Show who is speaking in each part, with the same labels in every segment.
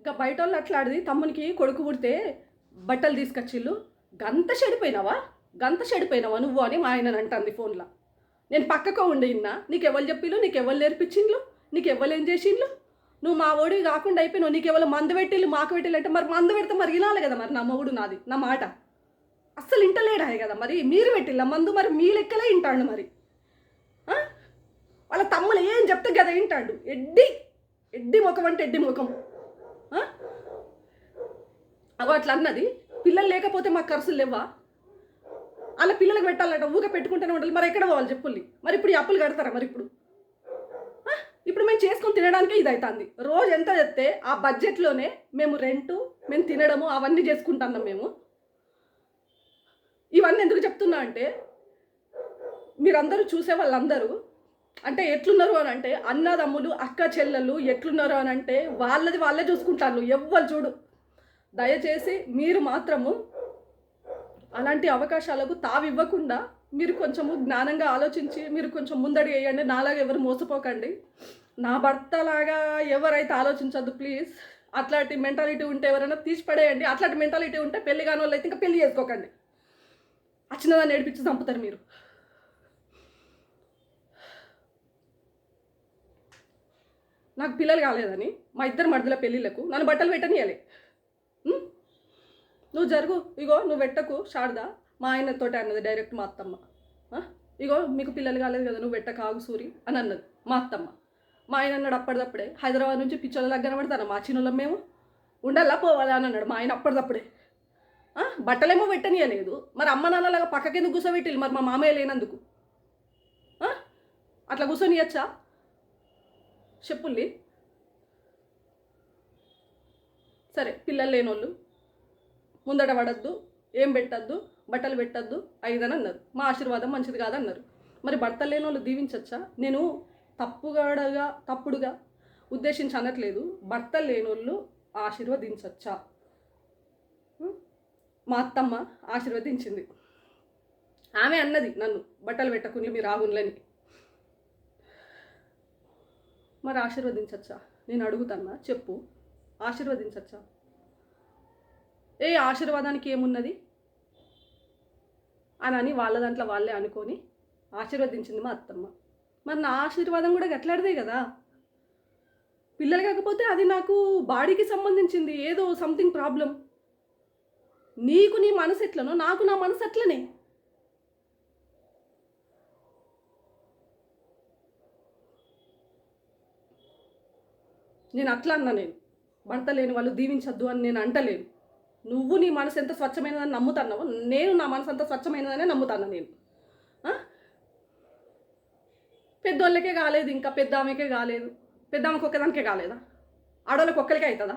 Speaker 1: ఇంకా బయట వాళ్ళు అట్లాడిది తమ్మునికి కొడుకు పుడితే బట్టలు తీసుకొచ్చిళ్ళు. గంత చెడిపోయినావా? గంత చెడిపోయినావా నువ్వు అని మా ఆయన అంటుంది ఫోన్లో. నేను పక్కకు ఉండి ఇన్నా నీకు ఎవరు చెప్పిళ్ళు నీకు ఎవరు నేర్పించిండ్లు నీకు ఏం చేసిండ్లు. నువ్వు మా ఓడివి కాకుండా అయిపోయినావు నీకు మందు పెట్టిళ్ళు మాకు పెట్టిళ్ళు అంటే మరి మందు పెడితే మరి వినాలి కదా మరి నా మొగుడు నాది నా మాట. అస్సలు ఇంటలేడాయి కదా మరి మీరు పెట్టిల్ల మందు మరి మీ లెక్కలే వింటాడు మరి. వాళ్ళ తమ్ములు ఏం చెప్తే కదా వింటాడు ఎడ్డి ఎడ్డి ముఖం అంటే ఎడ్డి ముఖం. అగో అట్లా అన్నది. పిల్లలు లేకపోతే మాకు ఖర్చులు లేవా అలా పిల్లలకు పెట్టాలంట ఊగా పెట్టుకుంటూనే ఉండాలి. మరి ఎక్కడ పోవాలి చెప్పుల్ని? మరి ఇప్పుడు ఈ అప్పులు కడతారా మరి ఇప్పుడు? ఇప్పుడు మేము చేసుకొని తినడానికే ఇది అవుతుంది రోజు ఎంత చెప్తే ఆ బడ్జెట్లోనే మేము రెంటు మేము తినడము అవన్నీ చేసుకుంటున్నాం మేము. ఇవన్నీ ఎందుకు చెప్తున్నా అంటే మీరందరూ చూసే వాళ్ళందరూ అంటే ఎట్లున్నారు అని అంటే అన్నదమ్ములు అక్క చెల్లెలు ఎట్లున్నారు అని అంటే వాళ్ళది వాళ్ళే చూసుకుంటారు. ఎవ్వరు చూడు. దయచేసి మీరు మాత్రము అలాంటి అవకాశాలకు తావివ్వకుండా మీరు కొంచెము జ్ఞానంగా ఆలోచించి మీరు కొంచెం ముందడి వేయండి నాలాగా ఎవరు మోసపోకండి. నా భర్తలాగా ఎవరైతే ఆలోచించద్దు ప్లీజ్ అట్లాంటి మెంటాలిటీ ఉంటే ఎవరైనా తీసిపడేయండి అట్లాంటి మెంటాలిటీ ఉంటే పెళ్ళి కాని వాళ్ళు అయితే ఇంకా పెళ్ళి చేసుకోకండి. ఆ చిన్నదాన్ని ఏడిపించి చంపుతారు మీరు. నాకు పిల్లలు కాలేదని మా ఇద్దరు మధ్యలో పెళ్ళిళ్ళకు నన్ను బట్టలు పెట్టనియాలి నువ్వు జరుగు. ఇగో నువ్వు పెట్టకు శారద. మా ఆయనతోటి అన్నది డైరెక్ట్ మా అత్తమ్మ. ఇగో మీకు పిల్లలు కాలేదు కదా నువ్వు పెట్ట కాగు సూరి అని అన్నది మా అత్తమ్మ. మా ఆయన అన్నాడు అప్పటిదప్పుడే హైదరాబాద్ నుంచి పిచ్చోళ్ళ దగ్గర పడతాను మా చిన్నోళ్ళం మేము. ఉండాలా పోవాలా? అని అన్నాడు మా ఆయన అప్పటిదప్పుడే. బట్టలేమో పెట్టనియలేదు. మరి అమ్మ నాన్నలాగా పక్కకెందుకు కూర్చోబెట్టిల్లు మరి మా మామయ్య లేనందుకు. అట్లా కూర్చొనియచ్చా చెప్పుల్లి. సరే పిల్లలు లేనోళ్ళు ముందట పడద్దు ఏం పెట్టద్దు బట్టలు పెట్టద్దు ఐదని అన్నారు. మా ఆశీర్వాదం మంచిది కాదన్నారు. మరి భర్త లేని వాళ్ళు దీవించచ్చా? నేను తప్పుగాడగా తప్పుడుగా ఉద్దేశించి అనట్లేదు భర్త లేనోళ్ళు ఆశీర్వదించచ్చా? మా అత్తమ్మ ఆశీర్వదించింది. ఆమె అన్నది నన్ను బట్టలు పెట్టకుండా మీరు ఆగుండ్లని మరి ఆశీర్వదించచ్చా? నేను అడుగుతానా చెప్పు. ఆశీర్వదించచ్చా? ఏ ఆశీర్వాదానికి ఏమున్నది? అని అని వాళ్ళ దాంట్లో వాళ్ళే అనుకొని ఆశీర్వదించింది మా అత్తమ్మ. మరి నా ఆశీర్వాదం కూడా గట్లాడిదే కదా? పిల్లలు కాకపోతే అది నాకు బాడీకి సంబంధించింది ఏదో సంథింగ్ ప్రాబ్లం నీకు నీ మనసు ఎట్లనో నాకు నా మనసు అట్లనే. నేను అట్లా అన్నా నేను. భర్త లేని వాళ్ళు దీవించద్దు అని నేను అంటలేను. నువ్వు నీ మనసు ఎంత స్వచ్ఛమైనదని నమ్ముతున్నావు నేను నా మనసు అంత స్వచ్ఛమైనదనే నమ్ముతాను నేను. పెద్దోళ్ళకే కాలేదు ఇంకా పెద్ద ఆమెకే కాలేదు. పెద్ద ఆమెకు ఒక్కదానికే కాలేదా? ఆడవాళ్ళకి ఒక్కరికే అవుతుందా?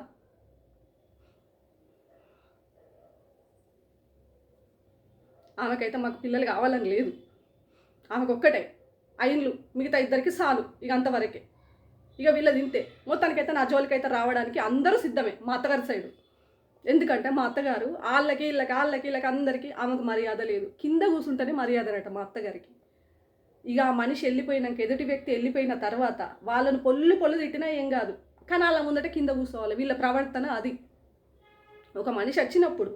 Speaker 1: ఆమెకైతే మాకు పిల్లలు కావాలని లేదు. ఆమెకు ఒక్కటే. అయిన్లు మిగతా ఇద్దరికి చాలు ఇక అంతవరకే. ఇక వీళ్ళది ఇంతే. మొత్తానికైతే నా జోలికైతే రావడానికి అందరూ సిద్ధమే మా అత్తగారి సైడు. ఎందుకంటే మా అత్తగారు వాళ్ళకి వీళ్ళకి వాళ్ళకి వీళ్ళకి అందరికీ ఆమెకు మర్యాద లేదు. కింద కూర్చుంటేనే మర్యాదనట మా అత్తగారికి. ఇక ఆ మనిషి వెళ్ళిపోయినాక ఎదుటి వ్యక్తి వెళ్ళిపోయిన తర్వాత వాళ్ళని పొల్లు పొల్లు తిట్టినా ఏం కాదు. కానీ వాళ్ళ ముందట కింద కూర్చోవాలి. వీళ్ళ ప్రవర్తన అది. ఒక మనిషి వచ్చినప్పుడు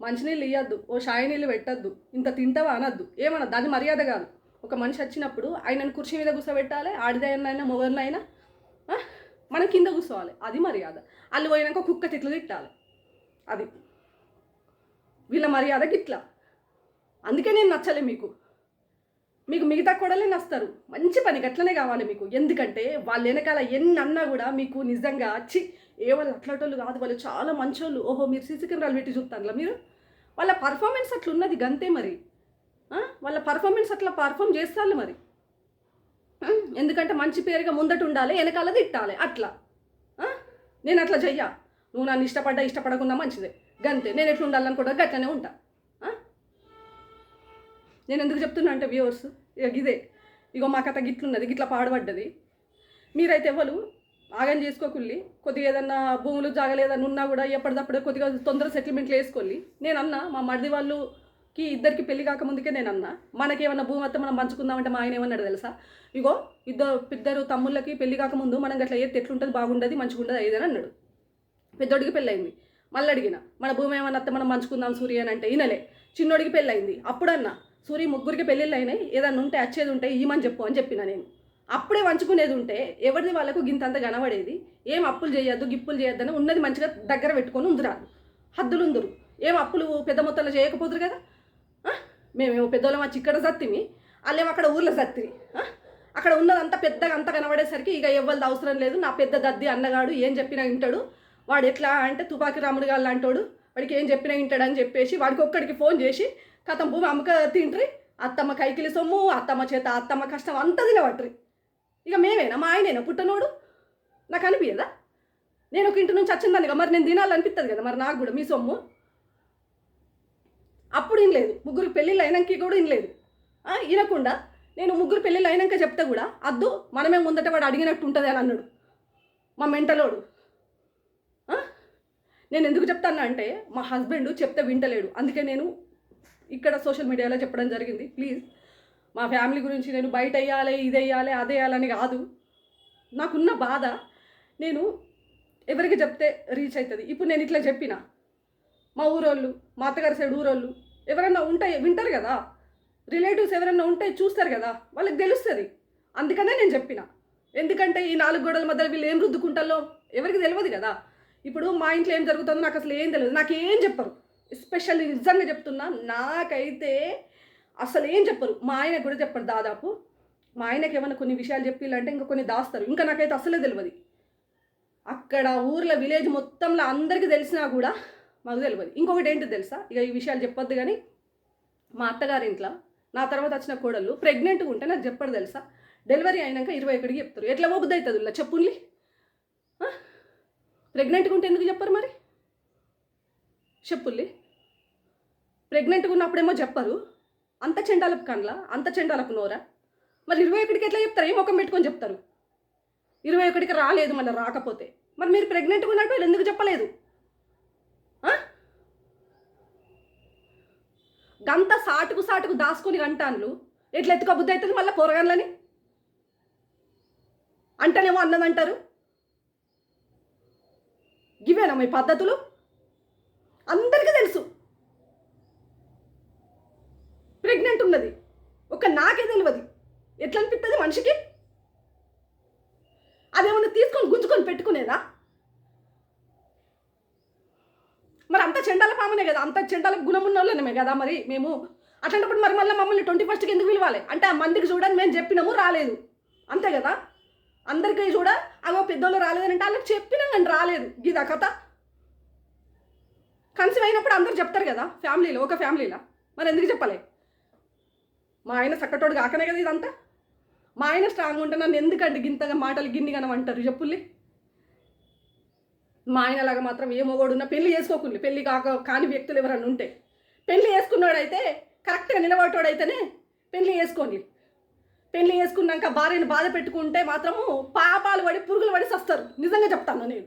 Speaker 1: మంచినీళ్ళు ఇవ్వద్దు ఓ షాయి నీళ్ళు పెట్టద్దు ఇంత తింటావా అనద్దు. ఏమన్నా దాని మర్యాద కాదు. ఒక మనిషి వచ్చినప్పుడు ఆయనను కుర్చీ మీద కూర్చోబెట్టాలి ఆడిదైనా మొగరినైనా మనం కింద కూర్చోవాలి. అది మర్యాద. వాళ్ళు పోయినాక కుక్క తిట్లు తిట్టాలి. అది. వీళ్ళ మర్యాద గిట్లా. అందుకే నేను నచ్చలే మీకు. మీకు మిగతా కొడలే నస్తారు. మంచి పని గట్లనే కావాలి మీకు. ఎందుకంటే వాళ్ళ వెనకాల ఎన్ని అన్నా కూడా మీకు నిజంగా వచ్చి ఏ వాళ్ళు అట్లాటోళ్ళు కాదు. వాళ్ళు చాలా మంచోళ్ళు. ఓహో మీరు సీసీ కెమెరాలు పెట్టి చూస్తారులా మీరు? వాళ్ళ పర్ఫార్మెన్స్ అట్లా ఉన్నది గంతే మరి. వాళ్ళ పర్ఫార్మెన్స్ అట్లా పర్ఫామ్ చేస్తారు మరి. ఎందుకంటే మంచి పేరుగా ముందట ఉండాలి వెనకాల తిట్టాలి అట్లా. నేను అట్లా చెయ్యా. నువ్వు నన్ను ఇష్టపడ్డా ఇష్టపడకుండా మంచిదే. గంతే. నేను ఎట్లా ఉండాలనుకుంటా గట్లనే ఉంటా. నేను ఎందుకు చెప్తున్నా అంటే వ్యూవర్స్ ఇక ఇదే. ఇగో మా కథ గిట్లున్నది గిట్లా పాడబడ్డది. మీరైతే ఎవరు? ఆగం చేసుకోకుల్లి. కొద్దిగా ఏదన్నా భూములు జాగలేదన్నా ఉన్నా కూడా ఎప్పటిదప్పుడు కొద్దిగా తొందర సెటిల్మెంట్లు వేసుకోవాలి నేను అన్నా మా మరిది కి ఇద్దరికి పెళ్ళి కాకముందుకే నేను అన్నా. మనకేమన్నా భూమి అంతా మనం పంచుకుందామంటే మా ఆయన ఏమన్నాడు తెలుసా? ఇగో ఇద్దరు ఇద్దరు తమ్ముళ్ళకి పెళ్ళి కాకముందు మనం గట్లా ఏది ఎట్లుంటుంది బాగుండదు మంచిగా ఉండదు ఏదని అన్నాడు. పెద్దోడికి పెళ్ళయింది. మళ్ళీ అడిగిన మన భూమి ఏమన్నా అత్త మనం మంచుకుందాం సూర్య అని అంటే ఈనలే చిన్నోడికి పెళ్ళయింది. అప్పుడన్నా సూర్య ముగ్గురికి పెళ్ళిళ్ళు అయినాయి ఏదన్నా ఉంటే వచ్చేది ఉంటే ఈమని చెప్పు అని చెప్పిన నేను. అప్పుడే వంచుకునేది ఉంటే ఎవరిది వాళ్ళకు గింతంత కనబడేది ఏం అప్పులు చేయొద్దు గిప్పులు చేయొద్దని ఉన్నది మంచిగా దగ్గర పెట్టుకొని ఉందిరాదు హద్దులు ఉందరు ఏం అప్పులు పెద్ద మొత్తంలో చేయకపోదురు కదా? మేమేమో పెద్దోళ్ళం వచ్చి ఇక్కడ సత్తిమి వాళ్ళేమో అక్కడ ఊర్లో సత్తివి అక్కడ ఉన్నదంతా పెద్దగా అంత కనబడేసరికి ఇక ఎవ్వరిది అవసరం లేదు నా పెద్ద దద్ది అన్నగాడు ఏం చెప్పినా వింటాడు. వాడు ఎట్లా అంటే తుపాకి రాముడు గారు లాంటోడు వాడికి ఏం చెప్పినా వింటాడు అని చెప్పేసి వాడికి ఒక్కడికి ఫోన్ చేసి కథం భూమి అమ్మక తింట్రి అత్తమ్మ కైకిలి సొమ్ము అత్తమ్మ చేత అత్తమ్మ కష్టం అంతా తినబట్రి. ఇక మేమేనా? మా ఆయనేనా? పుట్టనోడు? నాకు అనిపించదా నేను ఒక ఇంటి నుంచి వచ్చిందాన్ని కదా మరి నేను తినాలనిపిస్తుంది కదా మరి నాకు కూడా మీ సొమ్ము? అప్పుడు ఇనలేదు. ముగ్గురు పెళ్ళిళ్ళు అయినాక కూడా ఇనలేదు. వినకుండా నేను ముగ్గురు పెళ్ళిళ్ళు అయినాక చెప్తే కూడా అద్దు మనమే ముందట వాడు అడిగినట్టు ఉంటుంది అని అన్నాడు. మా మెంటలోడు. నేను ఎందుకు చెప్తాను అంటే మా హస్బెండ్ చెప్తే వింటలేడు. అందుకే నేను ఇక్కడ సోషల్ మీడియాలో చెప్పడం జరిగింది. ప్లీజ్ మా ఫ్యామిలీ గురించి నేను బయట వేయాలి ఇది వేయాలి అది వేయాలని కాదు. నాకున్న బాధ నేను ఎవరికి చెప్తే రీచ్ అవుతుంది. ఇప్పుడు నేను ఇట్లా చెప్పిన. మా ఊరోళ్ళు మా అత్తగారి సైడ్ ఊరోళ్ళు ఎవరైనా ఉంటాయి వింటారు కదా? రిలేటివ్స్ ఎవరైనా ఉంటే చూస్తారు కదా? వాళ్ళకి తెలుస్తుంది. అందుకనే నేను చెప్పిన. ఎందుకంటే ఈ నాలుగు గోడల మధ్యలో వీళ్ళు ఏం రుద్దుకుంటారో ఎవరికి తెలియదు కదా? ఇప్పుడు మా ఇంట్లో ఏం జరుగుతుందో నాకు అసలు ఏం తెలియదు నాకు ఏం చెప్పరు. ఎస్పెషల్లీ నిజంగా చెప్తున్నా నాకైతే అసలు ఏం చెప్పరు. మా ఆయన కూడా చెప్పరు దాదాపు. మా ఆయనకి ఏమైనా కొన్ని విషయాలు చెప్పిల్లంటే ఇంకా కొన్ని దాస్తారు. ఇంకా నాకైతే అసలే తెలియదు అక్కడ ఊర్లో విలేజ్ మొత్తంలో అందరికీ తెలిసినా కూడా మాకు తెలియదు ఇంకొకటి ఏంటి తెలుసా? ఇక ఈ విషయాలు చెప్పొద్దు కానీ మా అత్తగారి ఇంట్లో నా తర్వాత వచ్చిన కోడళ్ళు ప్రెగ్నెంట్గా ఉంటే నాకు చెప్పడు తెలుసా? డెలివరీ అయినాక ఇరవై ఒకటికి చెప్తారు. ఎట్లా బొబ్బుద్ది అవుతుంది ఇలా చెప్పుల్ని ప్రెగ్నెంట్గా ఉంటే ఎందుకు చెప్పరు మరి? చెప్పుల్లి ప్రెగ్నెంట్గా ఉన్నప్పుడేమో చెప్పరు. అంత చెండాలపు కండ్ల? అంత చెండాలకు నోరా? మరి ఇరవై ఒకటికి ఎట్లా చెప్తారు? ఏ ముఖం పెట్టుకొని చెప్తారు? ఇరవై ఒకటికి రాలేదు మళ్ళీ రాకపోతే. మరి మీరు ప్రెగ్నెంట్గా ఉన్నట్టు వీళ్ళు ఎందుకు చెప్పలేదు ఆ? గంత సాటుకు సాటుకు దాచుకొని గంటాన్లు. ఎట్లా ఎత్తుక బుద్ధి అవుతుంది మళ్ళీ పోరగాన్లని అంటేనేమో అన్నదంటారు ఇవేనా మీ పద్ధతులు? అందరికీ తెలుసు. ప్రెగ్నెంట్ ఉన్నది. ఒక నాకే తెలియదు ఎట్లా అనిపిస్తుంది మనిషికి? అదేమన్నా తీసుకొని గుంజుకొని పెట్టుకునేదా మరి అంత కదా అంత చెడ్డలకు గుణం ఉన్న వాళ్ళమే కదా మరి మేము. అట్లాంటప్పుడు మరి మళ్ళీ మమ్మల్ని ట్వంటీ ఫస్ట్కి ఎందుకు పిలవాలి? అంటే ఆ మందికి చూడని మేము చెప్పినాము రాలేదు. అంతే కదా? అందరికీ చూడ అవో పెద్దోళ్ళు రాలేదని అంటే వాళ్ళకి చెప్పినా కానీ రాలేదు. గీదా కథ. కన్సీవ్ అయినప్పుడు అందరు చెప్తారు కదా ఫ్యామిలీలో ఒక ఫ్యామిలీలో. మరి ఎందుకు చెప్పలే? మా ఆయన చక్కటోడు కాకనే కదా ఇదంతా. మా ఆయన స్ట్రాంగ్ ఉంటే నన్ను ఎందుకంటే గింతగా మాటలు గిన్ని కనం అంటారు చెప్పుల్లి మా ఆయనలాగా మాత్రం ఏ మొగోడున్నా పెళ్ళి చేసుకోకుండా. పెళ్ళి కాక కాని వ్యక్తులు ఎవరన్నా ఉంటే. పెళ్ళి చేసుకున్నాడైతే కరెక్ట్గా నిలబడేటోడైతేనే పెళ్ళి చేసుకోండి. పెళ్ళి చేసుకున్నాక భార్యను బాధ పెట్టుకుంటే మాత్రము పాపాలు పడి పురుగులు పడి సస్తారు నిజంగా చెప్తాను నేను.